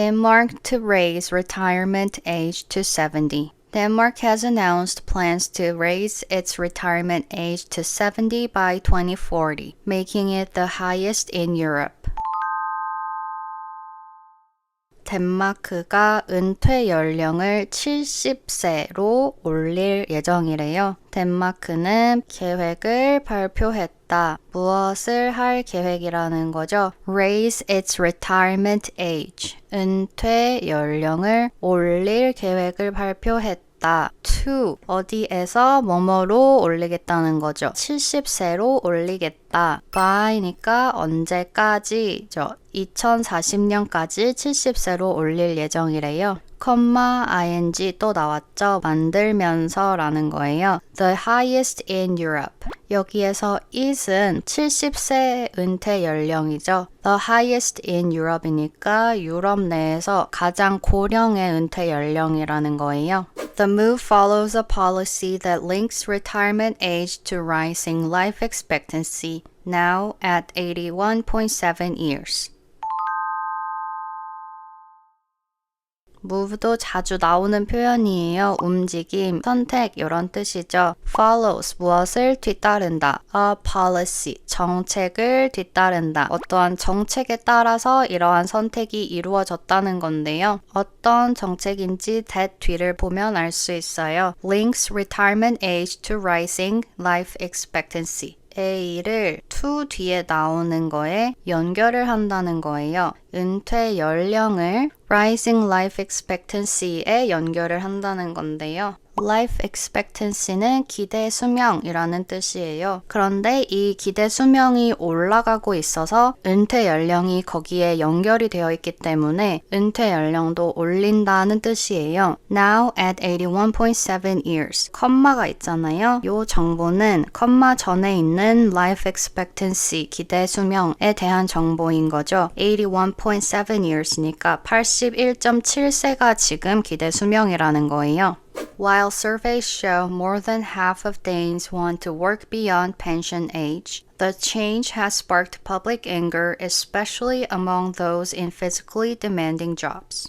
Denmark to raise retirement age to 70. Denmark has announced plans to raise its retirement age to 70 by 2040, making it the highest in Europe. 덴마크가 은퇴 연령을 70세로 올릴 예정이래요. 덴마크는 계획을 발표했다. 무엇을 할 계획이라는 거죠? Raise its retirement age. 은퇴 연령을 올릴 계획을 발표했다. To 어디에서 뭐뭐로 올리겠다는 거죠. 70세로 올리겠다. by니까 언제까지죠. 2040년까지 70세로 올릴 예정이래요. 컴마 ing 또 나왔죠. 만들면서 라는 거예요. The highest in Europe. 여기에서 is은 70세 은퇴 연령이죠. The highest in Europe이니까 유럽 내에서 가장 고령의 은퇴 연령이라는 거예요. The move follows a policy that links retirement age to rising life expectancy, now at 81.7 years. Move도 자주 나오는 표현이에요. 움직임, 선택 이런 뜻이죠. follows 무엇을 뒤따른다. a policy 정책을 뒤따른다. 어떠한 정책에 따라서 이러한 선택이 이루어졌다는 건데요. 어떤 정책인지 that 뒤를 보면 알 수 있어요. links retirement age to rising life expectancy. A를 to 뒤에 나오는 거에 연결을 한다는 거예요. 은퇴 연령을 rising life expectancy에 연결을 한다는 건데요. Life expectancy는 기대 수명이라는 뜻이에요. 그런데 이 기대 수명이 올라가고 있어서 은퇴 연령이 거기에 연결이 되어 있기 때문에 은퇴 연령도 올린다는 뜻이에요. Now at 81.7 years. 컴마가 있잖아요. 이 정보는 컴마 전에 있는 life expectancy 기대 수명에 대한 정보인 거죠. 81.7 years니까 81.7세가 지금 기대 수명이라는 거예요. While surveys show more than half of Danes want to work beyond pension age, the change has sparked public anger, especially among those in physically demanding jobs.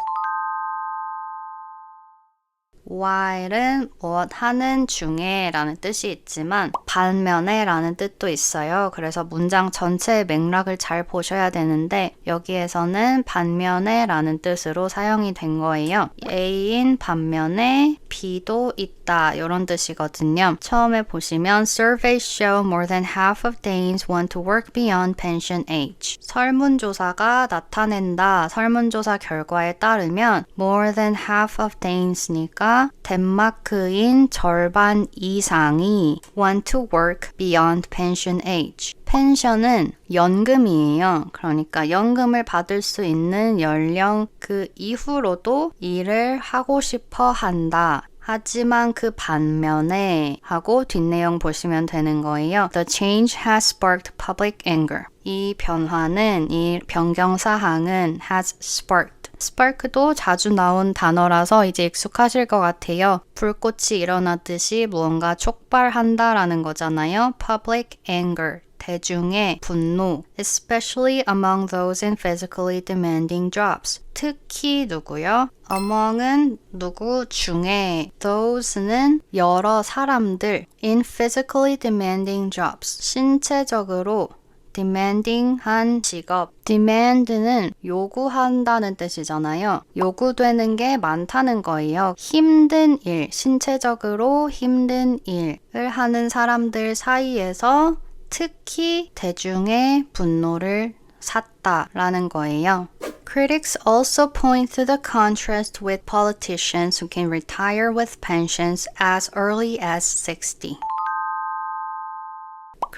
While은 무엇 하는 중에 라는 뜻이 있지만 반면에 라는 뜻도 있어요. 그래서 문장 전체의 맥락을 잘 보셔야 되는데 여기에서는 반면에 라는 뜻으로 사용이 된 거예요. A인 반면에 B도 있다 이런 뜻이거든요. 처음에 보시면 Surveys show more than half of Danes want to work beyond pension age. 설문조사가 나타낸다. 설문조사 결과에 따르면 more than half of Danes니까 덴마크인 절반 이상이 want to work beyond pension age. 펜션은 연금이에요. 그러니까 연금을 받을 수 있는 연령 그 이후로도 일을 하고 싶어 한다. 하지만 그 반면에 하고 뒷내용 보시면 되는 거예요. The change has sparked public anger. 이 변화는 이 변경 사항은 has sparked 스파크도 자주 나온 단어라서 이제 익숙하실 것 같아요. 불꽃이 일어나듯이 무언가 촉발한다라는 거잖아요. public anger. 대중의 분노, especially among those in physically demanding jobs. 특히 누구요? among은 누구 중에, those는 여러 사람들, in physically demanding jobs. 신체적으로 demanding한 직업. demand는 요구한다는 뜻이잖아요. 요구되는 게 많다는 거예요. 힘든 일, 신체적으로 힘든 일을 하는 사람들 사이에서 특히 대중의 분노를 샀다라는 거예요. Critics also point to the contrast with politicians who can retire with pensions as early as 60.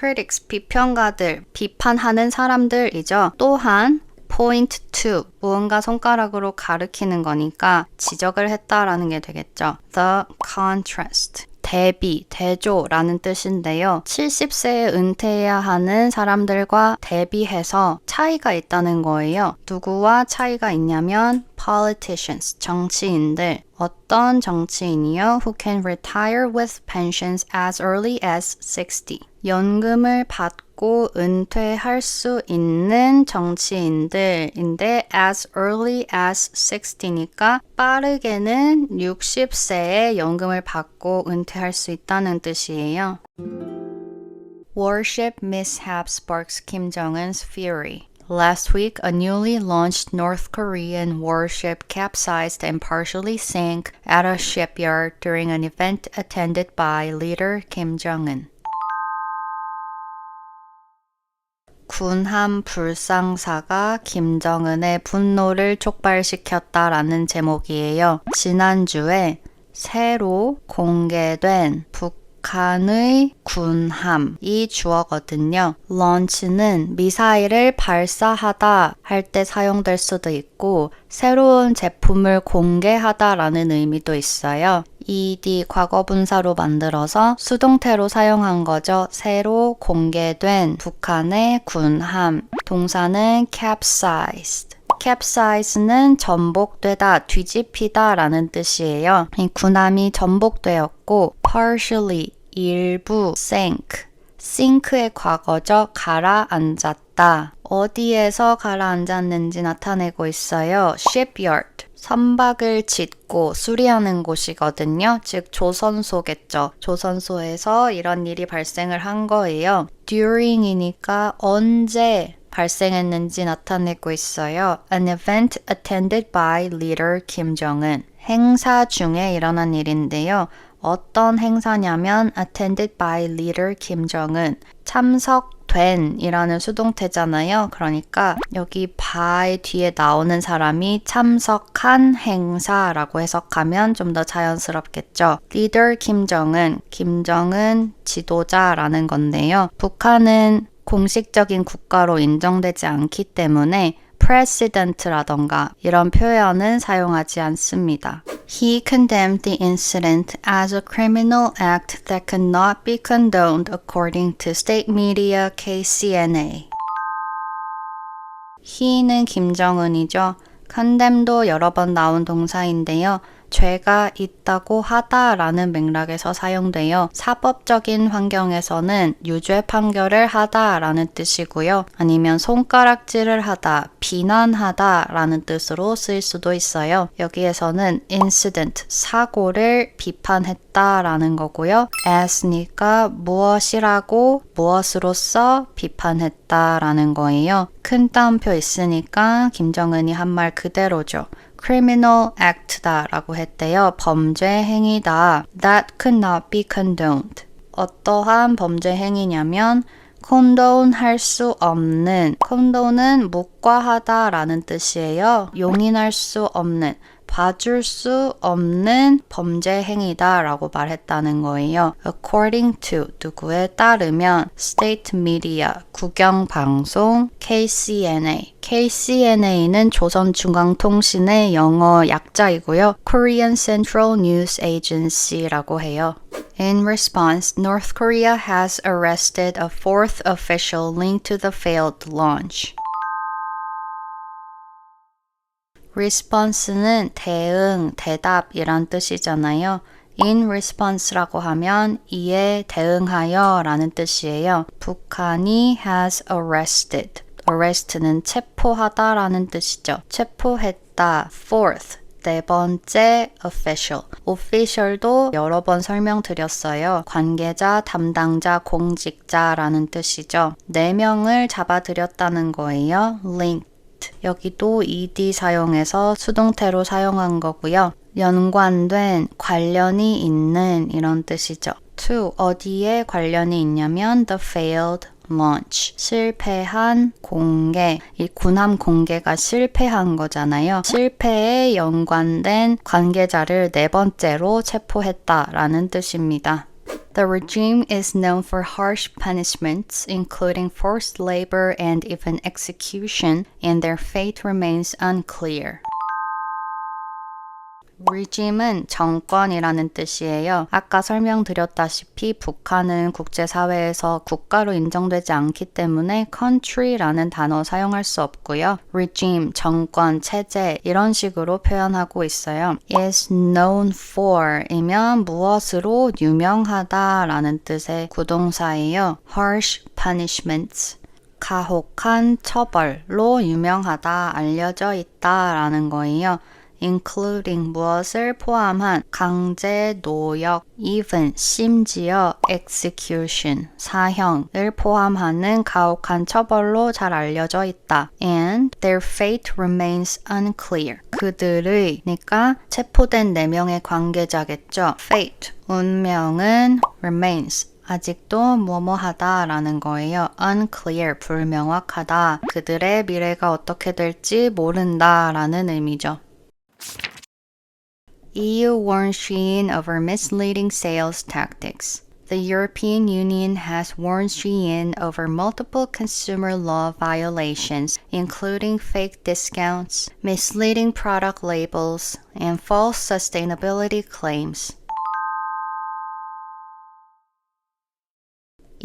Critics, 비평가들, 비판하는 사람들이죠. 또한 point to, 무언가 손가락으로 가르키는 거니까 지적을 했다라는 게 되겠죠. The contrast. 대비, 대조라는 뜻인데요. 70세에 은퇴해야 하는 사람들과 대비해서 차이가 있다는 거예요. 누구와 차이가 있냐면 politicians, 정치인들. 어떤 정치인이요? Who can retire with pensions as early as 60. 연금을 받고 은퇴할 수 있는 정치인들인데 as early as 60니까 빠르게는 60세에 연금을 받고 은퇴할 수 있다는 뜻이에요. Warship mishap sparks Kim Jong-un's fury. Last week, a newly launched North Korean warship capsized and partially sank at a shipyard during an event attended by leader Kim Jong-un. 군함 불상사가 김정은의 분노를 촉발시켰다라는 제목이에요. 지난주에 새로 공개된 북 한의 군함이 주어거든요. 런치는 미사일을 발사하다 할 때 사용될 수도 있고 새로운 제품을 공개하다라는 의미도 있어요. ed 과거분사로 만들어서 수동태로 사용한 거죠. 새로 공개된 북한의 군함. 동사는 capsized. Capsize는 전복되다, 뒤집히다 라는 뜻이에요. 이 군함이 전복되었고 partially, 일부, sink. sink의 과거죠. 가라앉았다. 어디에서 가라앉았는지 나타내고 있어요. shipyard. 선박을 짓고 수리하는 곳이거든요. 즉 조선소겠죠. 조선소에서 이런 일이 발생을 한 거예요. during이니까 언제 발생했는지 나타내고 있어요. An event attended by leader Kim Jong-un. 행사 중에 일어난 일인데요. 어떤 행사냐면 attended by leader Kim Jong-un. 참석된 이라는 수동태잖아요. 그러니까 여기 by 뒤에 나오는 사람이 참석한 행사라고 해석하면 좀 더 자연스럽겠죠. leader 김정은, 김정은 지도자라는 건데요. 북한은 공식적인 국가로 인정되지 않기 때문에 president라던가 이런 표현은 사용하지 않습니다. He condemned the incident as a criminal act that could not be condoned according to state media KCNA. he는 김정은이죠. condemn도 여러 번 나온 동사인데요. 죄가 있다고 하다라는 맥락에서 사용되어 사법적인 환경에서는 유죄 판결을 하다라는 뜻이고요. 아니면 손가락질을 하다, 비난하다라는 뜻으로 쓰일 수도 있어요. 여기에서는 incident, 사고를 비판했다라는 거고요. as니까 무엇이라고 무엇으로서 비판했다라는 거예요. 큰 따옴표 있으니까 김정은이 한 말 그대로죠. Criminal act다라고 했대요. 범죄 행위다. That could not be condoned. 어떠한 범죄 행위냐면 condone 할 수 없는 condone은 묵과하다라는 뜻이에요. 용인할 수 없는 봐줄 수 없는 범죄 행위다라고 말했다는 거예요. According to 누구에 따르면 state media 국영 방송 KCNA KCNA는 조선중앙통신의 영어 약자이고요. Korean Central News Agency라고 해요. In response, North Korea has arrested a fourth official linked to the failed launch. Response는 대응, 대답이란 뜻이잖아요. in response라고 하면 이에 대응하여 라는 뜻이에요. 북한이 has arrested. arrest는 체포하다 라는 뜻이죠. 체포했다. fourth. 네 번째 official. official도 여러 번 설명드렸어요. 관계자, 담당자, 공직자라는 뜻이죠. 네 명을 잡아들였다는 거예요. link 여기도 ed 사용해서 수동태로 사용한 거고요. 연관된, 관련이 있는 이런 뜻이죠. to 어디에 관련이 있냐면 the failed launch 실패한 공개 이 군함 공개가 실패한 거잖아요. 실패에 연관된 관계자를 네 번째로 체포했다라는 뜻입니다. The regime is known for harsh punishments, including forced labor and even execution, and their fate remains unclear. Regime은 정권이라는 뜻이에요. 아까 설명드렸다시피 북한은 국제사회에서 국가로 인정되지 않기 때문에 country라는 단어 사용할 수 없고요. regime, 정권, 체제 이런 식으로 표현하고 있어요. is known for 이면 무엇으로 유명하다라는 뜻의 구동사예요. harsh punishments 가혹한 처벌로 유명하다, 알려져 있다라는 거예요. Including 무엇을 포함한 강제, 노역, even, 심지어 execution, 사형을 포함하는 가혹한 처벌로 잘 알려져 있다. and their fate remains unclear. 그들의, 그러니까 체포된 4명의 관계자겠죠. fate, 운명은 remains, 아직도 뭐뭐하다 라는 거예요. unclear, 불명확하다. 그들의 미래가 어떻게 될지 모른다 라는 의미죠. EU warns Shein over misleading sales tactics. The European Union has warned Shein over multiple consumer law violations, including fake discounts, misleading product labels, and false sustainability claims.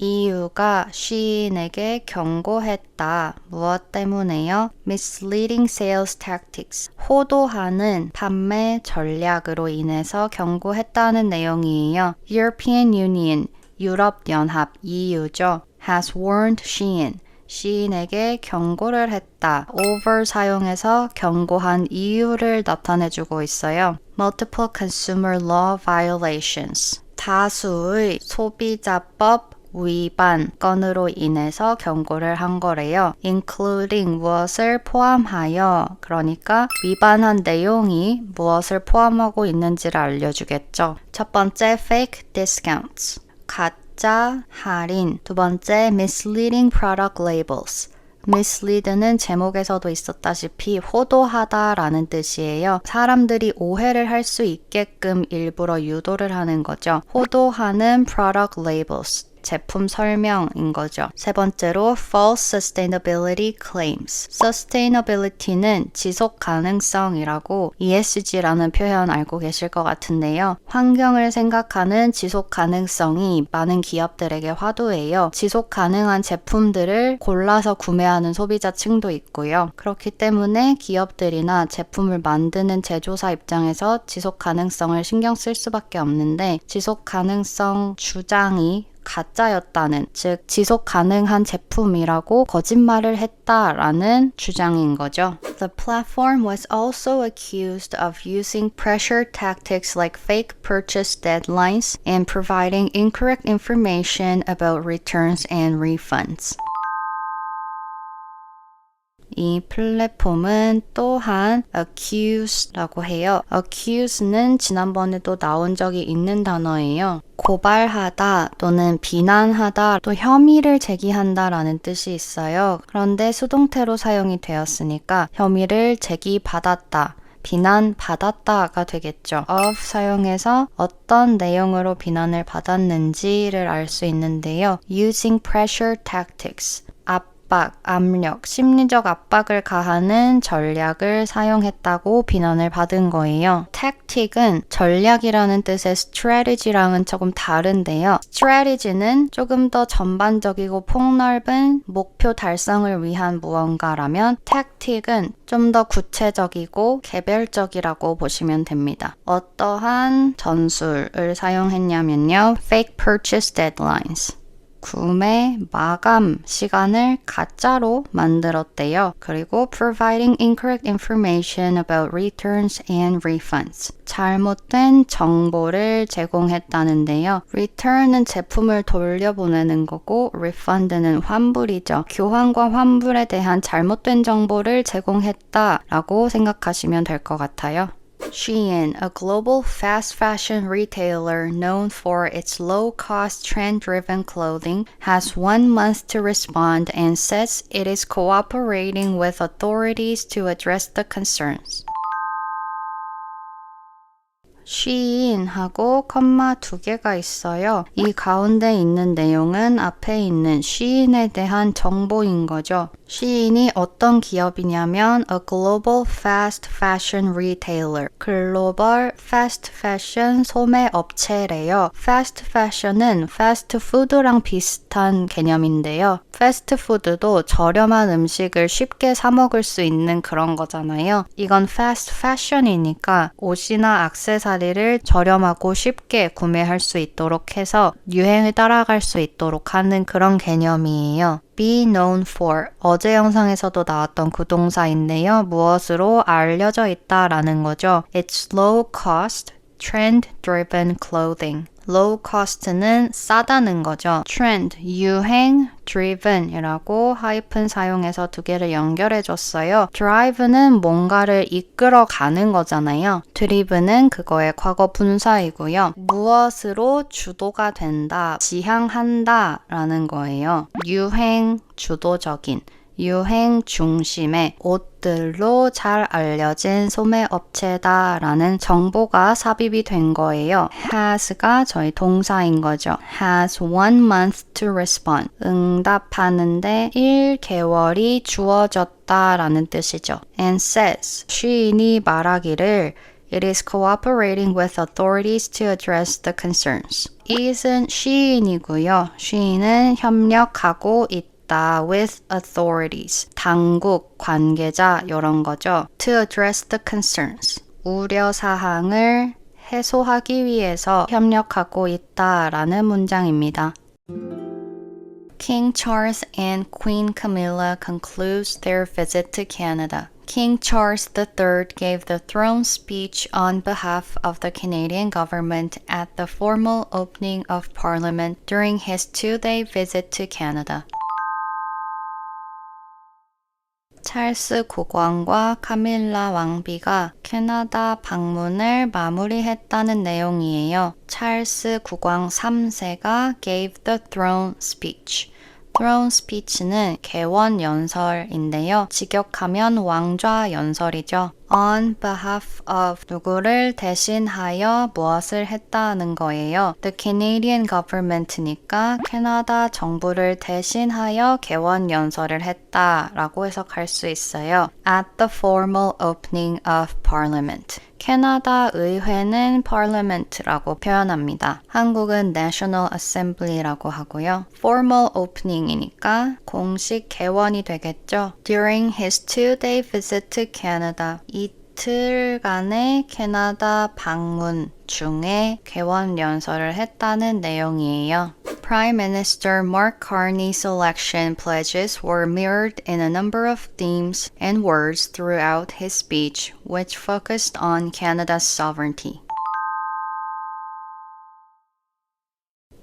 EU가 시인에게 경고했다. 무엇 때문에요? Misleading sales tactics. 호도하는 판매 전략으로 인해서 경고했다는 내용이에요. European Union, 유럽연합, EU죠. has warned Shein. 시인에게 경고를 했다. over 사용해서 경고한 이유를 나타내주고 있어요. multiple consumer law violations. 다수의 소비자법 위반 건으로 인해서 경고를 한 거래요. including 무엇을 포함하여 그러니까 위반한 내용이 무엇을 포함하고 있는지를 알려주겠죠. 첫 번째 fake discounts 가짜 할인 두 번째 misleading product labels mislead는 제목에서도 있었다시피 호도하다라는 뜻이에요. 사람들이 오해를 할 수 있게끔 일부러 유도를 하는 거죠. 호도하는 product labels 제품 설명인 거죠. 세 번째로 false sustainability claims. sustainability는 지속 가능성이라고 ESG라는 표현 알고 계실 것 같은데요. 환경을 생각하는 지속 가능성이 많은 기업들에게 화두예요. 지속 가능한 제품들을 골라서 구매하는 소비자층도 있고요. 그렇기 때문에 기업들이나 제품을 만드는 제조사 입장에서 지속 가능성을 신경 쓸 수밖에 없는데 지속 가능성 주장이 가짜였다는, 즉 지속 가능한 제품이라고 거짓말을 했다라는 주장인 거죠. The platform was also accused of using pressure tactics like fake purchase deadlines and providing incorrect information about returns and refunds. 이 플랫폼은 또한 accuse라고 해요. accuse는 지난번에도 나온 적이 있는 단어예요. 고발하다 또는 비난하다 또 혐의를 제기한다라는 뜻이 있어요. 그런데 수동태로 사용이 되었으니까 혐의를 제기받았다. 비난받았다가 되겠죠. of 사용해서 어떤 내용으로 비난을 받았는지를 알 수 있는데요. using pressure tactics. 압박, 압력, 심리적 압박을 가하는 전략을 사용했다고 비난을 받은 거예요. tactic은 전략이라는 뜻의 strategy랑은 조금 다른데요. strategy는 조금 더 전반적이고 폭넓은 목표 달성을 위한 무언가라면 tactic은 좀 더 구체적이고 개별적이라고 보시면 됩니다. 어떠한 전술을 사용했냐면요. fake purchase deadlines. 구매 마감 시간을 가짜로 만들었대요. 그리고 providing incorrect information about returns and refunds. 잘못된 정보를 제공했다는데요. return은 제품을 돌려보내는 거고 refund는 환불이죠. 교환과 환불에 대한 잘못된 정보를 제공했다라고 생각하시면 될 것 같아요. Shein, a global fast fashion retailer known for its low cost trend driven clothing, has one month to respond and says it is cooperating with authorities to address the concerns. She인하고 컴마 두 개가 있어요. 이 가운데 있는 내용은 앞에 있는 she인에 대한 정보인 거죠. she인이 어떤 기업이냐면 a global fast fashion retailer. 글로벌 fast fashion 소매 업체래요. fast fashion은 fast food랑 비슷한 개념인데요. fast food도 저렴한 음식을 쉽게 사 먹을 수 있는 그런 거잖아요. 이건 fast fashion이니까 옷이나 악세사리 를 저렴하고 쉽게 구매할 수 있도록 해서 유행을 따라갈 수 있도록 하는 그런 개념이에요. be known for 어제 영상에서도 나왔던 그 동사인데요. 무엇으로 알려져 있다라는 거죠. It's low cost, trend driven clothing. Low cost는 싸다는 거죠. trend, 유행, driven 이라고 하이픈 사용해서 두 개를 연결해 줬어요. drive는 뭔가를 이끌어 가는 거잖아요. driven은 그거의 과거 분사이고요. 무엇으로 주도가 된다, 지향한다 라는 거예요. 유행, 주도적인. 유행 중심의 옷들로 잘 알려진 소매 업체다라는 정보가 삽입이 된 거예요. has가 저희 동사인 거죠. has one month to respond. 응답하는데 1개월이 주어졌다 라는 뜻이죠. and says 시인이 말하기를 It is cooperating with authorities to address the concerns. is은 시인이고요. 시인은 협력하고 있다. 있다 with authorities. 당국, 관계자 이런 거죠. To address the concerns. 우려 사항을 해소하기 위해서 협력하고 있다라는 문장입니다. King Charles and Queen Camilla concludes their visit to Canada. King Charles III gave the throne speech on behalf of the Canadian government at the formal opening of Parliament during his two day visit to Canada. 찰스 국왕과 카밀라 왕비가 캐나다 방문을 마무리했다는 내용이에요. 찰스 국왕 3세가 gave the throne speech. throne speech는 개원 연설인데요. 직역하면 왕좌 연설이죠. On behalf of 누구를 대신하여 무엇을 했다는 거예요. The Canadian government니까 캐나다 정부를 대신하여 개원 연설을 했다라고 해석할 수 있어요. At the formal opening of Parliament. 캐나다 의회는 parliament라고 표현합니다. 한국은 National Assembly라고 하고요. formal opening이니까 공식 개원이 되겠죠. During his two-day visit to Canada, 이틀간의 캐나다 방문 중에 개원 연설을 했다는 내용이에요. Prime Minister Mark Carney's election pledges were mirrored in a number of themes and words throughout his speech, which focused on Canada's sovereignty.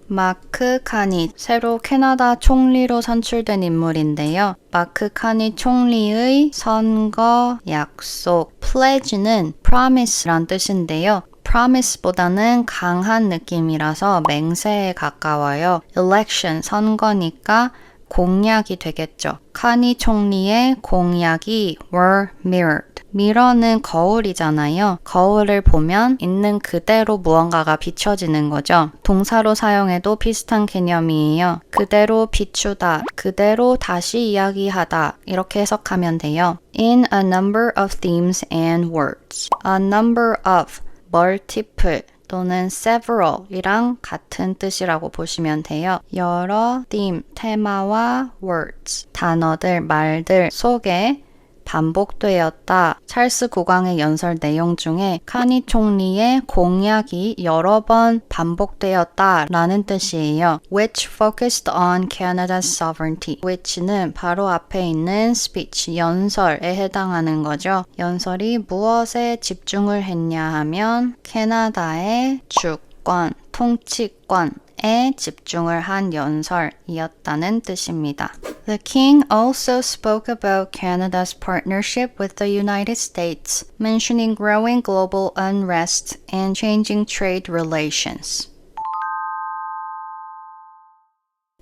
마크 카니, 새로 캐나다 총리로 선출된 인물인데요. 마크 카니 총리의 선거 약속, pledge는 promise란 뜻인데요. promise보다는 강한 느낌이라서 맹세에 가까워요. election, 선거니까 공약이 되겠죠. 카니 총리의 공약이 were mirrored. 미러는 거울이잖아요. 거울을 보면 있는 그대로 무언가가 비춰지는 거죠. 동사로 사용해도 비슷한 개념이에요. 그대로 비추다, 그대로 다시 이야기하다 이렇게 해석하면 돼요. In a number of themes and words. A number of, multiple 또는 several이랑 같은 뜻이라고 보시면 돼요. 여러 theme, 테마와 words, 단어들, 말들 속에 반복되었다. 찰스 국왕의 연설 내용 중에 카니 총리의 공약이 여러 번 반복되었다 라는 뜻이에요. which focused on Canada's sovereignty. which는 바로 앞에 있는 speech, 연설에 해당하는 거죠. 연설이 무엇에 집중을 했냐 하면 캐나다의 주권, 통치권, 에 집중을 한 연설이었다는 뜻입니다. The king also spoke about Canada's partnership with the United States, mentioning growing global unrest and changing trade relations.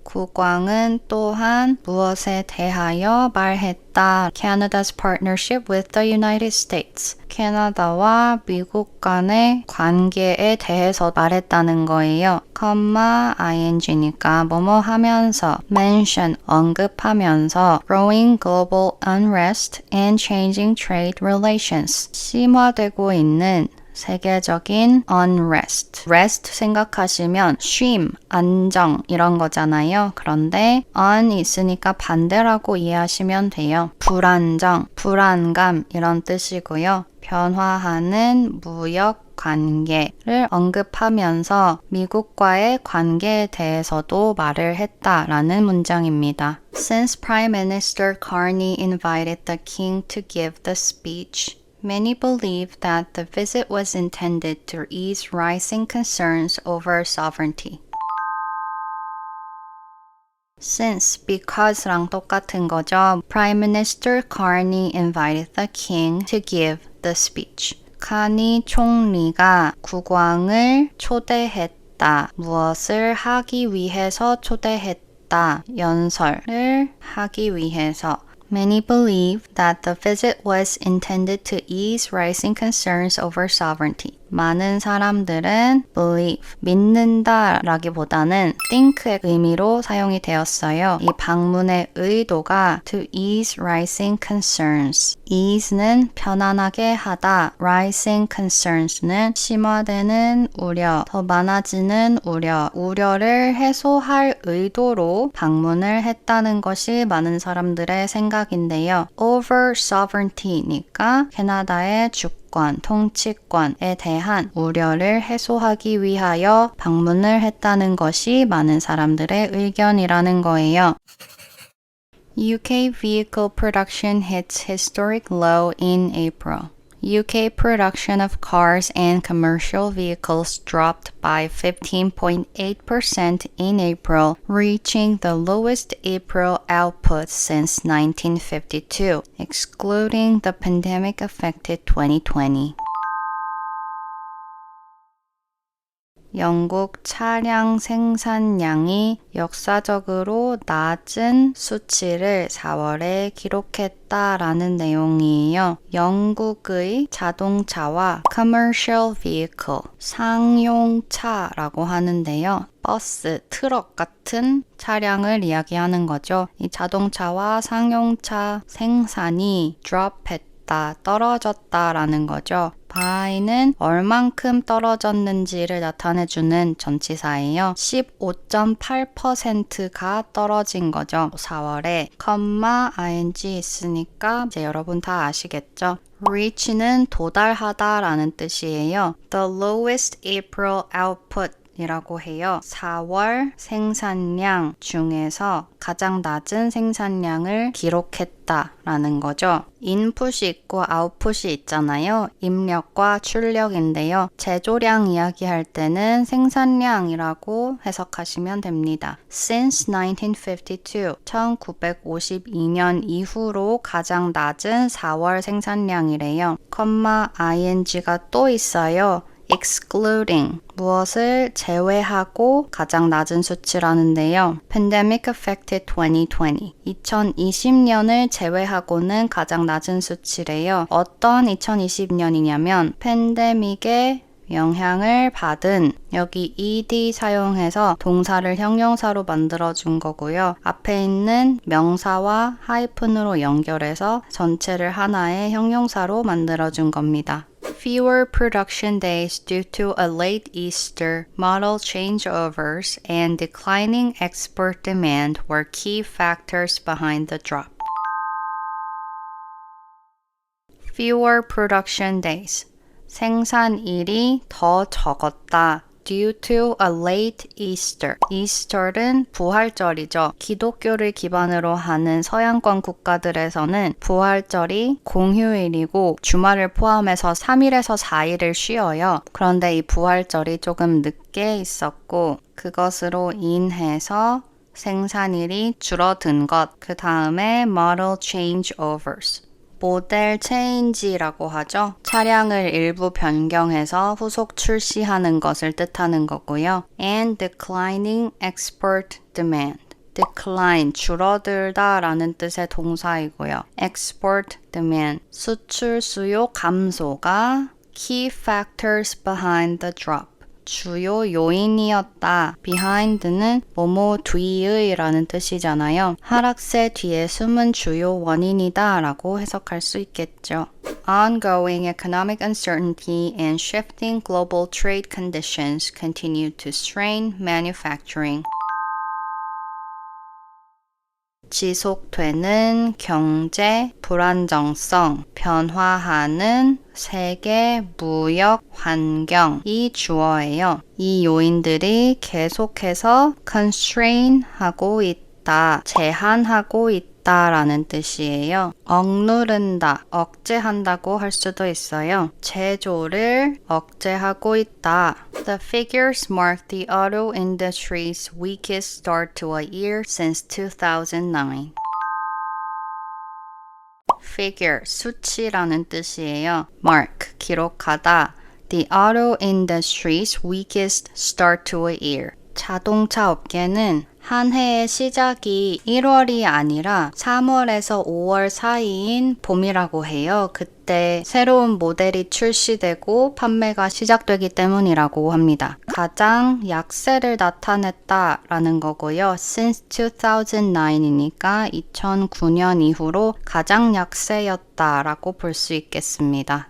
국왕은 또한 무엇에 대하여 말했다. Canada's partnership with the United States. 캐나다와 미국 간의 관계에 대해서 말했다는 거예요. 컴마 ing니까 뭐뭐 하면서 mention 언급하면서 growing global unrest and changing trade relations 심화되고 있는 세계적인 unrest. rest 생각하시면 쉼, 안정 이런 거잖아요. 그런데 un 있으니까 반대라고 이해하시면 돼요. 불안정, 불안감 이런 뜻이고요. 변화하는 무역 관계를 언급하면서 미국과의 관계에 대해서도 말을 했다라는 문장입니다. Since Prime Minister Carney invited the king to give the speech, Many believe that the visit was intended to ease rising concerns over sovereignty. Since, because랑 똑같은 거죠. Prime Minister Carney invited the king to give the speech. 카니 총리가 국왕을 초대했다. 무엇을 하기 위해서 초대했다. 연설을 하기 위해서. Many believe that the visit was intended to ease rising concerns over sovereignty. 많은 사람들은 believe, 믿는다 라기보다는 think의 의미로 사용이 되었어요. 이 방문의 의도가 to ease rising concerns. ease는 편안하게 하다, rising concerns는 심화되는 우려, 더 많아지는 우려, 우려를 해소할 의도로 방문을 했다는 것이 많은 사람들의 생각인데요. over sovereignty니까 캐나다의 주권 주권, 통치권에 대한 우려를 해소하기 위하여 방문을 했다는 것이 많은 사람들의 의견이라는 거예요. UK vehicle production hits historic low in April. UK production of cars and commercial vehicles dropped by 15.8% in April, reaching the lowest April output since 1952, excluding the pandemic affected 2020. 영국 차량 생산량이 역사적으로 낮은 수치를 4월에 기록했다라는 내용이에요. 영국의 자동차와 commercial vehicle, 상용차라고 하는데요. 버스, 트럭 같은 차량을 이야기하는 거죠. 이 자동차와 상용차 생산이 drop 했다, 떨어졌다라는 거죠. By는 얼만큼 떨어졌는지를 나타내주는 전치사예요. 15.8%가 떨어진 거죠. 4월에 컴마 ing 있으니까 이제 여러분 다 아시겠죠? reach는 도달하다라는 뜻이에요. The lowest April output 이라고 해요. 4월 생산량 중에서 가장 낮은 생산량을 기록했다라는 거죠. 인풋이 있고 아웃풋이 있잖아요. 입력과 출력인데요. 제조량 이야기할 때는 생산량이라고 해석하시면 됩니다. Since 1952, 1952년 이후로 가장 낮은 4월 생산량이래요. 컴마 ing가 또 있어요. Excluding 무엇을 제외하고 가장 낮은 수치라는데요. Pandemic affected 2020. 2020년을 제외하고는 가장 낮은 수치래요. 어떤 2020년이냐면 팬데믹의 영향을 받은 여기 ed 사용해서 동사를 형용사로 만들어 준 거고요. 앞에 있는 명사와 하이픈으로 연결해서 전체를 하나의 형용사로 만들어 준 겁니다. fewer production days due to a late Easter, model changeovers, and declining export demand were key factors behind the drop. Fewer production days. 생산일이 더 적었다. due to a late Easter. Easter는 부활절이죠. 기독교를 기반으로 하는 서양권 국가들에서는 부활절이 공휴일이고 주말을 포함해서 3일에서 4일을 쉬어요. 그런데 이 부활절이 조금 늦게 있었고 그것으로 인해서 생산일이 줄어든 것, 그 다음에 model changeovers. 모델 체인지라고 하죠. 차량을 일부 변경해서 후속 출시하는 것을 뜻하는 거고요. and declining export demand. decline, 줄어들다 라는 뜻의 동사이고요. export demand, 수출 수요 감소가 key factors behind the drop. 주요 요인이었다. behind는 뭐뭐 뒤의 라는 뜻이잖아요. 하락세 뒤에 숨은 주요 원인이다 라고 해석할 수 있겠죠. Ongoing economic uncertainty and shifting global trade conditions continue to strain manufacturing. 지속되는 경제 불안정성, 변화하는 세계 무역 환경이 주어예요. 이 요인들이 계속해서 constrain 하고 있다, 제한하고 있 다라는 뜻이에요. 억누른다, 억제한다고 할 수도 있어요. 제조를 억제하고 있다. The figures mark the auto industry's weakest start to a year since 2009. figure, 수치라는 뜻이에요. mark, 기록하다. The auto industry's weakest start to a year. 자동차 업계는 한 해의 시작이 1월이 아니라 3월에서 5월 사이인 봄이라고 해요. 그때 새로운 모델이 출시되고 판매가 시작되기 때문이라고 합니다. 가장 약세를 나타냈다라는 거고요. Since 2009이니까 2009년 이후로 가장 약세였다라고 볼 수 있겠습니다.